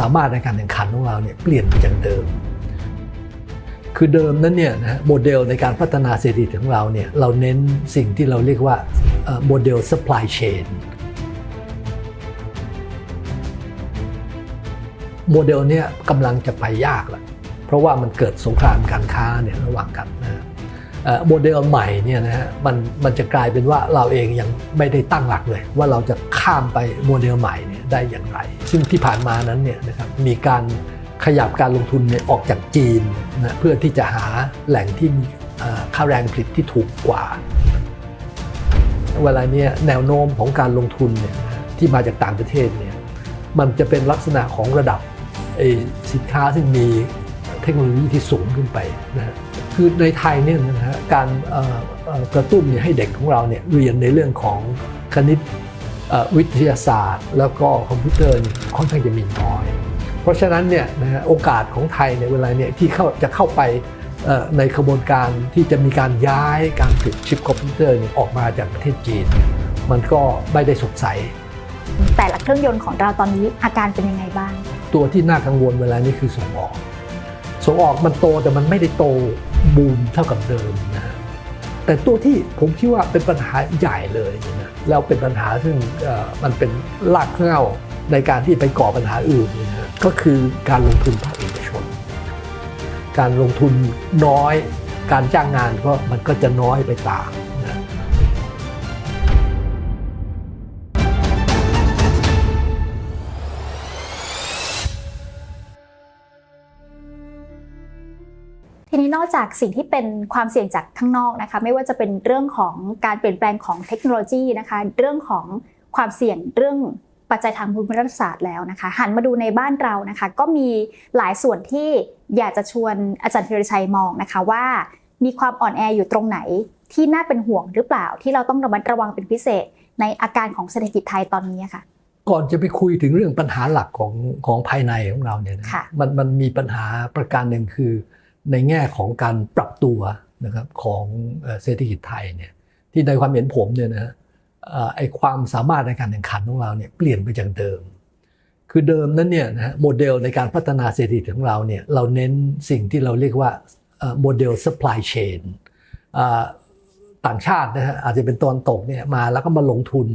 สามารถในการแข่งขันของเราเนี่ยเปลี่ยนไปจากเดิม คือเดิมนั้นเนี่ยนะโมเดลในการพัฒนาเศรษฐกิจของเราเนี่ยเราเน้นสิ่งที่เราเรียกว่าโมเดล supply chain โมเดลเนี้ยกำลังจะไปยากแล้วเพราะว่ามันเกิดสงครามการค้าเนี่ยระหว่างกันนะโมเดลใหม่เนี่ยนะฮะมันมันจะกลายเป็นว่าเราเองยังไม่ได้ตั้งหลักเลย ว่าเราจะข้ามไปโมเดลใหม่ ได้อย่างไร ซึ่งที่ผ่านมานั้นเนี่ยนะครับมีการขยับการลงทุนเนี่ยออกจากจีนนะเพื่อที่จะหาแหล่งที่มีค่าแรงผลิตที่ถูกกว่า เวลาเนี้แนวโน้มของการลงทุนเนี่ยที่มาจากต่างประเทศเนี่ยมันจะเป็นลักษณะของระดับสินค้าซึ่งมีเทคโนโลยีที่สูงขึ้นไปนะฮะคือในไทยเนี่ยนะฮะการกระตุ้นให้เด็กของเราเนี่ยเรียนในเรื่องของคณิต วิทยาศาสตร์ แล้วก็คอมพิวเตอร์เนี่ยค่อนข้างจะมีน้อย เพราะฉะนั้นเนี่ยนะฮะโอกาสของไทยในยเวลาเนี่ยที่เข้าจะเข้าไปเอ่อในกระบวนการที่จะมีการย้ายการผลิตชิปคอมพิวเตอร์เนี่ยออกมาจากประเทศจีนเนี่ยมันก็ไม่ได้สดใส แต่ละเครื่องยนต์ของเราตอนนี้อาการเป็นยังไงบ้าง ตัวที่น่ากังวลเวลานี้คือส่งออกส่งออกมันโตแต่มันไม่ได้โตบูมเท่ากับเดิมนะฮะแต่ตัวที่ผมคิดว่าเป็นปัญหาใหญ่เลยเนี่ยนะ แล้วเป็นปัญหาซึ่งมันเป็นรากเหง้าในการที่ไปก่อปัญหาอื่นก็คือการลงทุนภาคเอกชน การลงทุนน้อย การจ้างงานก็มันก็จะน้อยไปตาม ทีนี้นอกจากสิ่งที่เป็นความเสี่ยงจากข้างนอกนะคะ ไม่ว่าจะเป็นเรื่องของการเปลี่ยนแปลงของเทคโนโลยีนะคะ เรื่องของความเสี่ยงเรื่องปัจจัยทางภูมิรัฐศาสตร์แล้วนะคะ หันมาดูในบ้านเรานะคะ ก็มีหลายส่วนที่อยากจะชวนอาจารย์ธีรชัยมองนะคะว่ามีความอ่อนแออยู่ตรงไหนที่น่าเป็นห่วงหรือเปล่า ที่เราต้องระมัดระวังเป็นพิเศษ ในอาการของเศรษฐกิจไทยตอนนี้ค่ะ ก่อนจะไปคุยถึงเรื่องปัญหาหลักของของภายในของเราเนี่ยนะค่ะมันมันมีปัญหาประการหนึ่งคือ ในแง่ของการปรับตัวนะครับของเศรษฐกิจไทยเนี่ยที่ในความเห็นผมเนี่ยนะฮะไอความสามารถในการแข่งขันของเราเนี่ยเปลี่ยนไปจากเดิม คือเดิมนั้นเนี่ยนะฮะโมเดลในการพัฒนาเศรษฐกิจของเราเนี่ยเราเน้นสิ่งที่เราเรียกว่าโมเดล supply chain ต่างชาตินะฮะอาจจะเป็นตอนตกเนี่ยมาแล้วก็มาลงทุน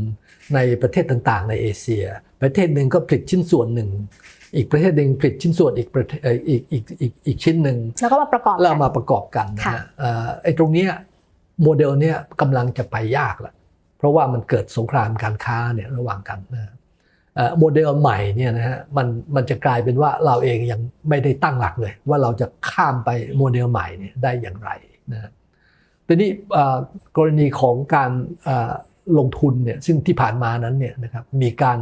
ในประเทศต่างๆ ในเอเชีย ประเทศหนึ่งก็ผลิตชิ้นส่วนหนึ่ง อีกประเทศหนึ่งผลิตชิ้นส่วนอีกประเทศเอ่ออีกอีกอีกอีกชิ้นหนึ่งแล้วก็มาประกอบแล้วกันมาประกอบกันนะค่ะฮะเอ่อไอ้ตรงเนี้ยโมเดลเนี้ยกำลังจะไปยากละเพราะว่ามันเกิดสงครามการค้าเนี่ยระหว่างกันนะฮะเอ่อโมเดลใหม่เนี่ยนะฮะมันมันจะกลายเป็นว่าเราเองยังไม่ได้ตั้งหลักเลย ว่าเราจะข้ามไปโมเดลใหม่เนี่ยได้อย่างไรนะฮะทีนี้เอ่อกรณีของการเอ่อลงทุนเนี่ยซึ่งที่ผ่านมานั้นเนี่ยนะครับมีการ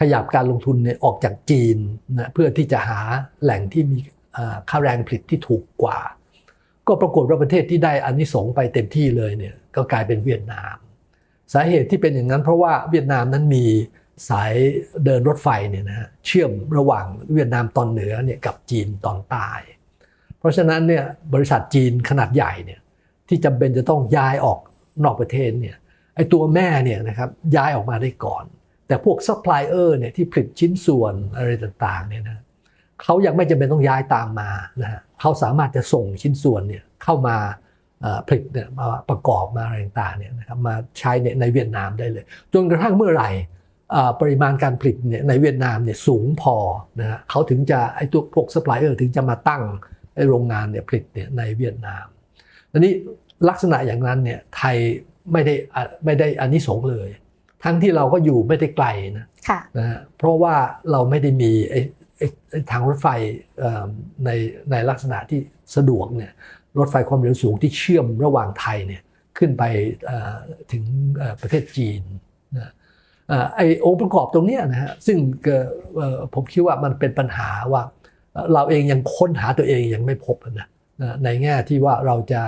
ขยับการลงทุนเนี่ยออกจากจีนนะเพื่อที่จะหาแหล่งที่มีค่าแรงผลิตที่ถูกกว่า ก็ปรากฏว่าประเทศที่ได้อานิสงส์ไปเต็มที่เลยเนี่ยก็กลายเป็นเวียดนาม สาเหตุที่เป็นอย่างนั้นเพราะว่าเวียดนามนั้นมีสายเดินรถไฟเนี่ยนะฮะเชื่อมระหว่างเวียดนามตอนเหนือเนี่ยกับจีนตอนใต้เพราะฉะนั้นเนี่ยบริษัทจีนขนาดใหญ่เนี่ยที่จำเป็นจะต้องย้ายออกนอกประเทศเนี่ยไอ้ตัวแม่เนี่ยนะครับย้ายออกมาได้ก่อน แต่พวกซัพพลายเออร์เนี่ยที่ผลิตชิ้นส่วนอะไรต่างๆเนี่ยนะเขายังไม่จำเป็นต้องย้ายตามมานะฮะเขาสามารถจะส่งชิ้นส่วนเนี่ยเข้ามาผลิตเนี่ยมาประกอบมาอะไรต่างๆเนี่ยนะครับมาใช้ในเวียดนามได้เลย จนกระทั่งเมื่อไหร่ปริมาณการผลิตเนี่ยในเวียดนามเนี่ยสูงพอนะฮะเขาถึงจะไอ้ตัวพวกซัพพลายเออร์ถึงจะมาตั้งไอ้โรงงานเนี่ยผลิตเนี่ยในเวียดนามทีนี้ลักษณะอย่างนั้นเนี่ยไทยไม่ได้ไม่ได้อานิสงส์เลย ทั้งที่เราก็อยู่ไม่ได้ไกลนะค่ะนะฮะเพราะว่าเราไม่ได้มีไอ้ไอ้ไอ้ทางรถไฟเอ่อในในลักษณะที่สะดวกเนี่ยรถไฟความเร็วสูงที่เชื่อมระหว่างไทยเนี่ยขึ้นไปเอ่อถึงเอ่อประเทศจีนนะเอ่อไอ้องค์ประกอบตรงเนี้ยนะฮะซึ่งเอ่อเอ่อผมคิดว่ามันเป็นปัญหาว่าเอ่อเราเองยังค้นหาตัวเองยังไม่พบนะนะในแง่ที่ว่าเราจะ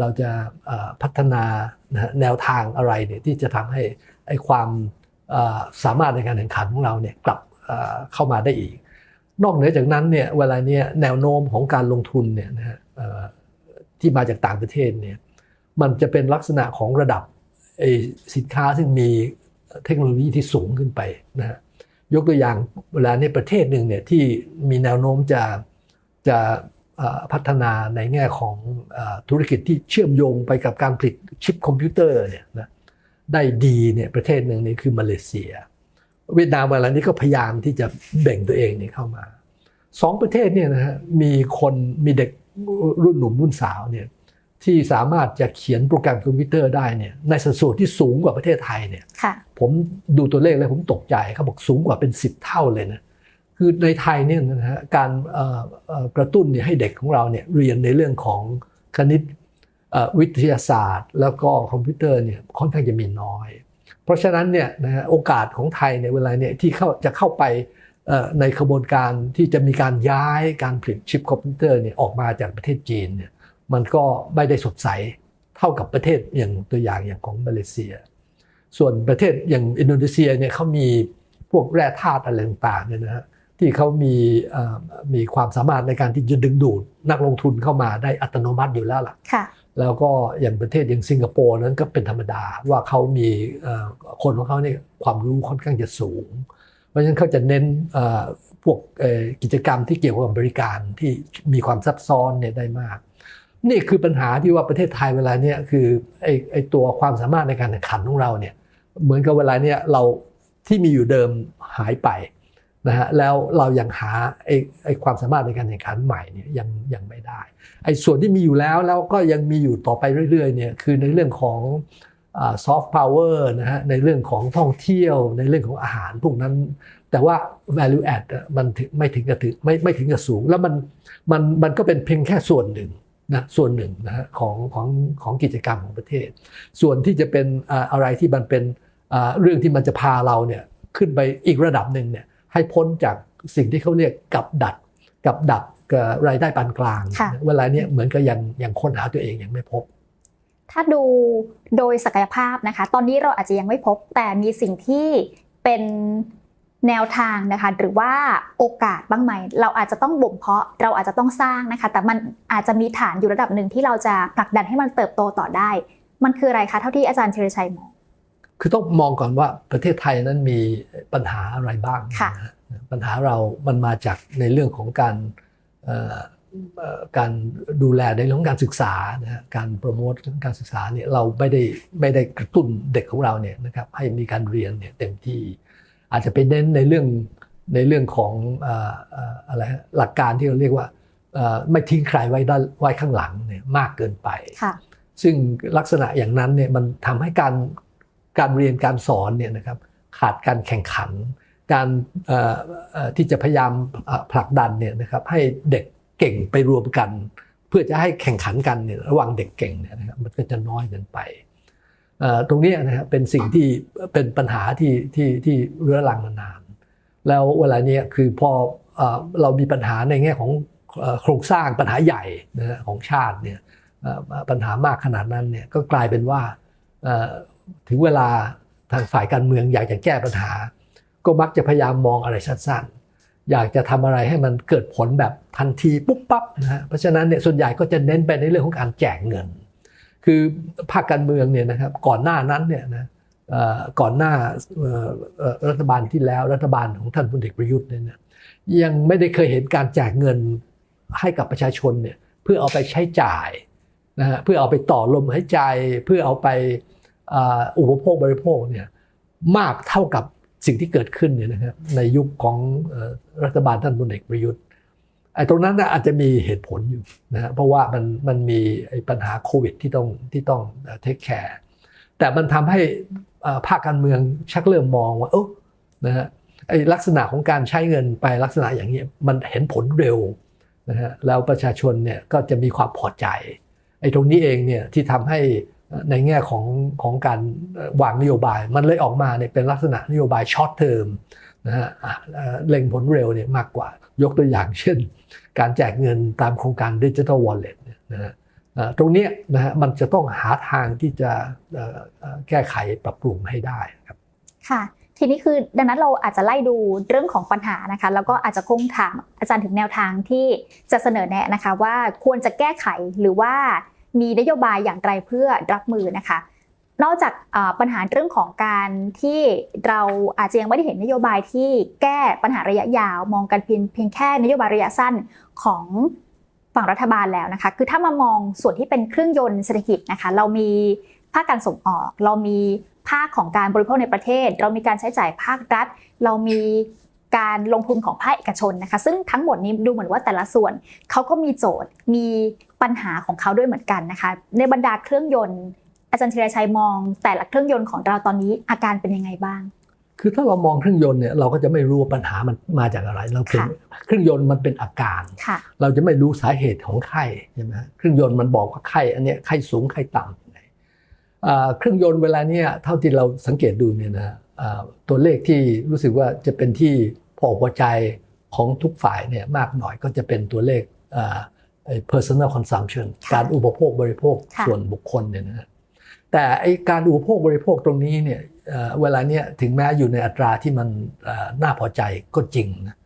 เราจะเอ่อพัฒนานะฮะแนวทางอะไรเนี่ยที่จะทำให้ ไอ้ความสามารถในการแข่งขันของเราเนี่ยกลับเข้ามาได้อีก นอกเหนือจากนั้นเนี่ยเวลาเนี้แนวโน้มของการลงทุนเนี่ยนะฮะที่มาจากต่างประเทศเนี่ยมันจะเป็นลักษณะของระดับไอ้สินค้าซึ่งมีเทคโนโลยีที่สูงขึ้นไปนะฮะยกตัวอย่างเวลาในประเทศหนึ่งเนี่ยที่มีแนวโน้มจะจะพัฒนาในแง่ของอธุรกิจที่เชื่อมโยงไปกับการผลิตชิปคอมพิวเตอร์เนี่ยนะ ได้ดีเนี่ยประเทศหนึ่งนี่คือมาเลเซีย เวียดนามเวลานี้ก็พยายามที่จะแบ่งตัวเองเนี่ยเข้ามาสองประเทศเนี่ยนะฮะมีคนมีเด็กรุ่นหนุ่มรุ่นสาวเนี่ยที่สามารถจะเขียนโปรแกรมคอมพิวเตอร์ได้เนี่ยในสัดส่วนที่สูงกว่าประเทศไทยเนี่ยค่ะผมดูตัวเลขแล้วผมตกใจเขาบอกสูงกว่าเป็น10เท่าเลยนะคือในไทยเนี่ยนะฮะการเอ่อเอ่อกระตุ้นเนี่ยให้เด็กของเราเนี่ยเรียนในเรื่องของคณิตเอ่อ วิทยาศาสตร์ แล้วก็คอมพิวเตอร์เนี่ยค่อนข้างจะมีน้อย เพราะฉะนั้นเนี่ยนะโอกาสของไทยในเวลาเนี่ยที่เข้าจะเข้าไปในกระบวนการที่จะมีการย้ายการผลิตชิปคอมพิวเตอร์เนี่ยออกมาจากประเทศจีนเนี่ยมันก็ไม่ได้สดใสเท่ากับประเทศอย่างตัวอย่างอย่างของมาเลเซีย ส่วนประเทศอย่างอินโดนีเซียเนี่ยเขามีพวกแร่ธาตุอะไรต่างๆเนี่ยนะฮะที่เขามีมีความสามารถในการที่จะดึงดูดนักลงทุนเข้ามาได้อัตโนมัติอยู่แล้วล่ะค่ะ แล้วก็อย่างประเทศอย่างสิงคโปร์นั้นก็เป็นธรรมดาว่าเขามีคนของเขาเนี่ยความรู้ค่อนข้างจะสูง เพราะฉะนั้นเขาจะเน้นพวกกิจกรรมที่เกี่ยวกับบริการที่มีความซับซ้อนเนี่ยได้มาก นี่คือปัญหาที่ว่าประเทศไทยเวลาเนี่ยคือไอไอตัวความสามารถในการแข่งขันของเราเนี่ยเหมือนกับเวลาเนี่ยเราที่มีอยู่เดิมหายไป นะฮะแล้วเรายังหาไอ้ไอ้ความสามารถในการแข่งขันใหม่เนี่ยยังยังไม่ได้ไอ้ส่วนที่มีอยู่แล้วแล้วก็ยังมีอยู่ต่อไปเรื่อยๆเนี่ยคือในเรื่องของซอฟต์พาวเวอร์นะฮะในเรื่องของท่องเที่ยว ในเรื่องของอาหารพวกนั้น แต่ว่า value add อะมันถึงไม่ถึงกับถึงไม่ไม่ถึงกับสูง แล้วมันมันมันก็เป็นเพียงแค่ส่วนหนึ่งนะส่วนหนึ่งนะฮะของของของกิจกรรมของประเทศ ส่วนที่จะเป็นอะไรที่มันเป็นเรื่องที่มันจะพาเราเนี่ยขึ้นไปอีกระดับหนึ่งเนี่ย ให้พ้นจากสิ่งที่เขาเรียกกับดักกับดักกับรายได้ปานกลางค่ะเวลาเนี้ยเหมือนกับยังยังค้นหาตัวเองยังไม่พบ ถ้าดูโดยศักยภาพนะคะ ตอนนี้เราอาจจะยังไม่พบ แต่มีสิ่งที่เป็นแนวทางนะคะ หรือว่าโอกาสบ้างไหม เราอาจจะต้องบ่มเพาะเราอาจจะต้องสร้างนะคะ แต่มันอาจจะมีฐานอยู่ระดับหนึ่งที่เราจะผลักดันให้มันเติบโตต่อได้ มันคืออะไรคะเท่าที่อาจารย์เชรชัยมอง คือต้องมองก่อนว่าประเทศไทยนั้นมีปัญหาอะไรบ้างค่ะนะฮะปัญหาเรามันมาจากในเรื่องของการเอ่อเอ่อการดูแลในเรื่องของการศึกษานะฮะการโปรโมทการศึกษาเนี่ยเราไม่ได้ไม่ได้กระตุ้นเด็กของเราเนี่ยนะครับให้มีการเรียนเนี่ยเต็มที่ อาจจะไปเน้นในเรื่องในเรื่องของเอ่อเอ่ออะไรฮะหลักการที่เราเรียกว่าเอ่อไม่ทิ้งใครไว้ด้านไว้ข้างหลังเนี่ยมากเกินไปค่ะซึ่งลักษณะอย่างนั้นเนี่ยมันทำให้การ การเรียนการสอนเนี่ยนะครับขาดการแข่งขัน การที่จะพยายามผลักดันเนี่ยนะครับให้เด็กเก่งไปรวมกัน เพื่อจะให้แข่งขันกันเนี่ยระหว่างเด็กเก่งเนี่ยนะครับมันก็จะน้อยเกินไปตรงนี้นะครับเป็นสิ่งที่เป็นปัญหาที่ที่ที่เรื้อรังมานาน แล้วเวลาเนี้ยคือพอเรามีปัญหาในแง่ของโครงสร้างปัญหาใหญ่ของชาติเนี่ยปัญหามากขนาดนั้นเนี่ยก็กลายเป็นว่า ถึงเวลาทางฝ่ายการเมืองอยากจะแก้ปัญหา ก็มักจะพยายามมองอะไรสั้นๆ อยากจะทำอะไรให้มันเกิดผลแบบทันทีปุ๊บปั๊บนะฮะเพราะฉะนั้นเนี่ยส่วนใหญ่ก็จะเน้นไปในเรื่องของการแจกเงิน คือภาคการเมืองเนี่ยนะครับก่อนหน้านั้นเนี่ยนะก่อนหน้ารัฐบาลที่แล้วรัฐบาลของท่านพลเอกประยุทธ์เนี่ยนะยังไม่ได้เคยเห็นการแจกเงินให้กับประชาชนเนี่ยเพื่อเอาไปใช้จ่ายนะฮะเพื่อเอาไปต่อลมหายใจเพื่อเอาไป อุปโภคบริโภคเนี่ยมากเท่ากับสิ่งที่เกิดขึ้นเนี่ยนะครับในยุคของรัฐบาลท่านพลเอกประยุทธ์ไอ้ตรงนั้นอาจจะมีเหตุผลอยู่นะเพราะว่ามันมันมีปัญหาโควิดที่ต้องที่ต้องเทคแคร์แต่มันทำให้ภาคการเมืองชักเริ่มมองว่าเออนะฮะไอ้ลักษณะของการใช้เงินไปลักษณะอย่างนี้มันเห็นผลเร็วนะฮะแล้วประชาชนเนี่ยก็จะมีความพอใจไอ้ตรงนี้เองเนี่ยที่ทำให้ ในแง่ของของการวางนโยบาย มันเลยออกมาเนี่ยเป็นลักษณะนโยบายช็อตเทอมนะฮะเอ่อเล็งผลเร็วเนี่ยมากกว่ายกตัวอย่างเช่น การแจกเงินตามโครงการดิจิทัลวอลเล็ตนะฮะตรงนี้นะฮะมันจะต้องหาทางที่จะแก้ไขปรับปรุงให้ได้ครับค่ะทีนี้คือดังนั้นเราอาจจะไล่ดูเรื่องของปัญหานะคะแล้วก็อาจจะคงถามอาจารย์ถึงแนวทางที่จะเสนอแนะนะคะว่าควรจะแก้ไขหรือว่า มีนโยบายอย่างไรเพื่อรับมือนะคะ นอกจากปัญหาเรื่องของการที่เราอาจจะยังไม่ได้เห็นนโยบายที่แก้ปัญหาระยะยาวมองกันเพียงเพียงแค่นโยบายระยะสั้นของฝั่งรัฐบาลแล้วนะคะ คือถ้ามามองส่วนที่เป็นเครื่องยนต์เศรษฐกิจนะคะ เรามีภาคการส่งออก เรามีภาคของการบริโภคในประเทศ เรามีการใช้จ่ายภาครัฐ เรามี การลงทุนของภาคเอกชนนะคะ ซึ่งทั้งหมดนี้ดูเหมือนว่าแต่ละส่วนเขาก็มีโจทย์มีปัญหาของเขาด้วยเหมือนกันนะคะ ในบรรดาเครื่องยนต์ อาจารย์ธีรชัยมอง แต่ละเครื่องยนต์ของเราตอนนี้อาการเป็นยังไงบ้าง คือถ้าเรามองเครื่องยนต์เนี่ยเราก็จะไม่รู้ว่าปัญหามันมาจากอะไร เราเพียงค่ะเครื่องยนต์มันเป็นอาการค่ะเราจะไม่รู้สาเหตุของไข้ใช่ไหมฮะเครื่องยนต์มันบอกว่าไข้อันเนี้ยไข้สูงไข้ต่ำยังไงอ่า เครื่องยนต์เวลาเนี้ยเท่าที่เราสังเกตดูเนี่ยนะอ่าตัวเลขที่รู้สึกว่าจะเป็นที่พอพอใจของทุกฝ่ายเนี่ยมากหน่อยก็จะเป็นตัวเลขอ่าไอ้ personal consumption ค่ะการอุปโภคบริโภคค่ะส่วนบุคคลเนี่ยนะฮะแต่ไอ้การอุปโภคบริโภคตรงนี้เนี่ยเอ่อเวลาเนี้ยถึงแม้อยู่ในอัตราที่มันเอ่อน่าพอใจก็จริงนะ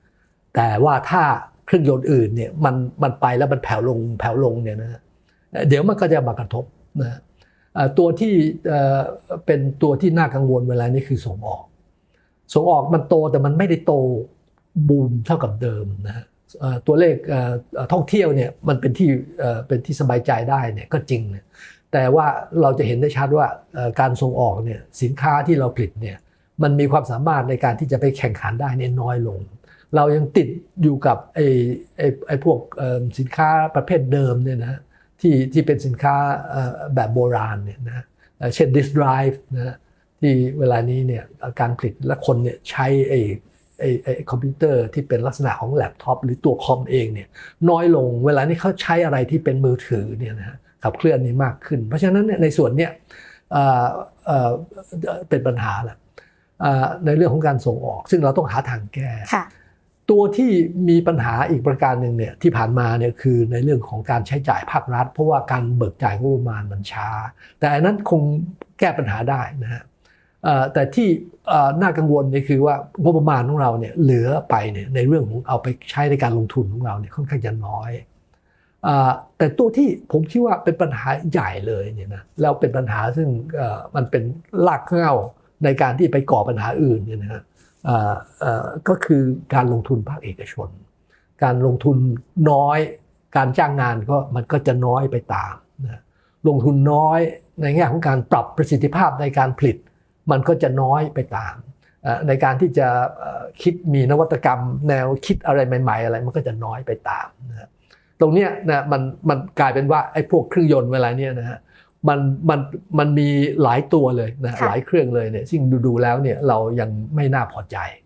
แต่ว่าถ้าเครื่องยนต์อื่นเนี่ยมันมันไปแล้วมันแผ่วลงแผ่วลงเนี่ยนะฮะเอ่อเดี๋ยวมันก็จะมากระทบนะฮะเอ่อ ตัวที่เป็นตัวที่น่ากังวลเวลานี้คือส่งออก ส่งออกมันโตแต่มันไม่ได้โตบูมเท่ากับเดิมนะตัวเลขท่องเที่ยวเนี่ยมันเป็นที่เป็นที่สบายใจได้เนี่ยก็จริงเนี่ยแต่ว่าเราจะเห็นได้ชัดว่าการส่งออกเนี่ยสินค้าที่เราผลิตเนี่ยมันมีความสามารถในการที่จะไปแข่งขันได้เนี่ยน้อยลง เรายังติดอยู่กับไอ้ไอ้ไอ้พวกสินค้าประเภทเดิมเนี่ยนะ ที่ที่เป็นสินค้าแบบโบราณเนี่ยนะเช่น disk drive นะที่เวลานี้เนี่ยการผลิตและคนเนี่ยใช้ไอ้ไอ้ไอ้คอมพิวเตอร์ที่เป็นลักษณะของแล็ปท็อปหรือตัวคอมเองเนี่ยน้อยลงเวลานี้เขาใช้อะไรที่เป็นมือถือเนี่ยนะขับเคลื่อนนี้มากขึ้น เพราะฉะนั้นในส่วนเนี้ยเอ่อเอ่อเป็นปัญหาแหละในเรื่องของการส่งออก ซึ่งเราต้องหาทางแก้ ตัวที่มีปัญหาอีกประการหนึ่งเนี่ยที่ผ่านมาเนี่ยคือในเรื่องของการใช้จ่ายภาครัฐ เพราะว่าการเบิกจ่ายงบประมาณมันช้า แต่อันนั้นคงแก้ปัญหาได้นะฮะแต่ที่น่ากังวลเนี่ยคือว่างบประมาณของเราเนี่ยเหลือไปเนี่ยในเรื่องของเอาไปใช้ในการลงทุนของเราเนี่ยค่อนข้างจะน้อยแต่ตัวที่ผมคิดว่าเป็นปัญหาใหญ่เลยเนี่ยนะแล้วเป็นปัญหาซึ่งมันเป็นรากเหง้าในการที่ไปก่อปัญหาอื่นเนี่ยนะฮะเอ่อเอ่อ ก็คือการลงทุนภาคเอกชน การลงทุนน้อย การจ้างงานก็มันก็จะน้อยไปตามนะลงทุนน้อยในแง่ของการปรับประสิทธิภาพในการผลิต มันก็จะน้อยไปตาม ในการที่จะคิดมีนวัตกรรม แนวคิดอะไรใหม่ ๆ อะไรมันก็จะน้อยไปตามนะตรงเนี้ยนะมันมันกลายเป็นว่าไอ้พวกเครื่องยนต์เวลาเนี้ยนะฮะ มันมันมันมีหลายตัวเลยนะค่ะหลายเครื่องเลยเนี่ยซึ่งดูๆแล้วเนี่ยเรายังไม่น่าพอใจครับ